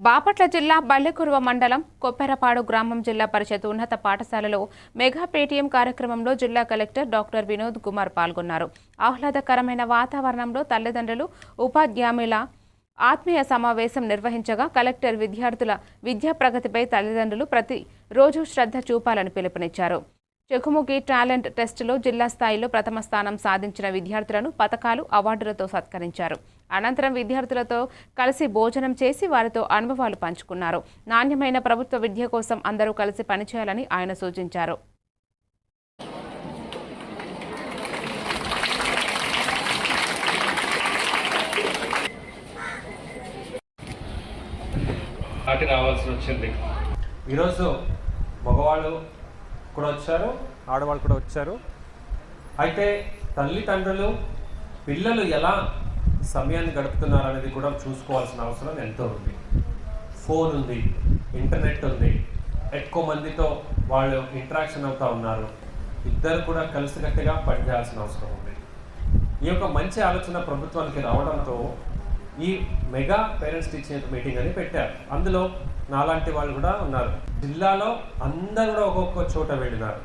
బాపట్ల జిల్లా బల్లెకురువ మండలం కొప్పెరపాడు గ్రామం జిల్లా పరిషత్ ఉన్నత పాఠశాలలో మెగా పేటీఎం కార్యక్రమంలో జిల్లా కలెక్టర్ డాక్టర్ వినోద్ కుమార్ పాల్గొన్నారు. ఆహ్లాదకరమైన వాతావరణంలో తల్లిదండ్రులు ఉపాధ్యాయుల ఆత్మీయ సమావేశం నిర్వహించగా కలెక్టర్ విద్యార్థుల విద్యా ప్రగతిపై తల్లిదండ్రులు ప్రతి రోజు శ్రద్ధ చూపాలని పిలుపునిచ్చారు. చెకుముకి టాలెంట్ టెస్టులో జిల్లా స్థాయిలో ప్రథమ స్థానం సాధించిన విద్యార్థులను పథకాలు అవార్డులతో సత్కరించారు. అనంతరం విద్యార్థులతో కలిసి భోజనం చేసి వారితో అనుభవాలు పంచుకున్నారు. నాణ్యమైన ప్రభుత్వ విద్య కోసం అందరూ కలిసి పనిచేయాలని ఆయన సూచించారు. రావాల్సి వచ్చింది. ఈరోజు మగవాళ్ళు కూడా వచ్చారు ఆడవాళ్ళు కూడా వచ్చారు. అయితే తల్లిదండ్రులు పిల్లలు ఎలా సమయాన్ని గడుపుతున్నారు అనేది కూడా చూసుకోవాల్సిన అవసరం ఎంతో ఉంది. ఫోన్ ఉంది ఇంటర్నెట్ ఉంది ఎక్కువ మందితో వాళ్ళు ఇంటరాక్షన్ అవుతూ ఉన్నారు. ఇద్దరు కూడా కలిసికట్టుగా పనిచేయాల్సిన అవసరం ఉంది. ఈ యొక్క మంచి ఆలోచన ప్రభుత్వానికి రావడంతో ఈ మెగా పేరెంట్స్ టీచర్ మీటింగ్ అని పెట్టారు. అందులో నాలాంటి వాళ్ళు కూడా ఉన్నారు. జిల్లాలో అందరు కూడా ఒక్కొక్క చోట వెళ్ళినారు.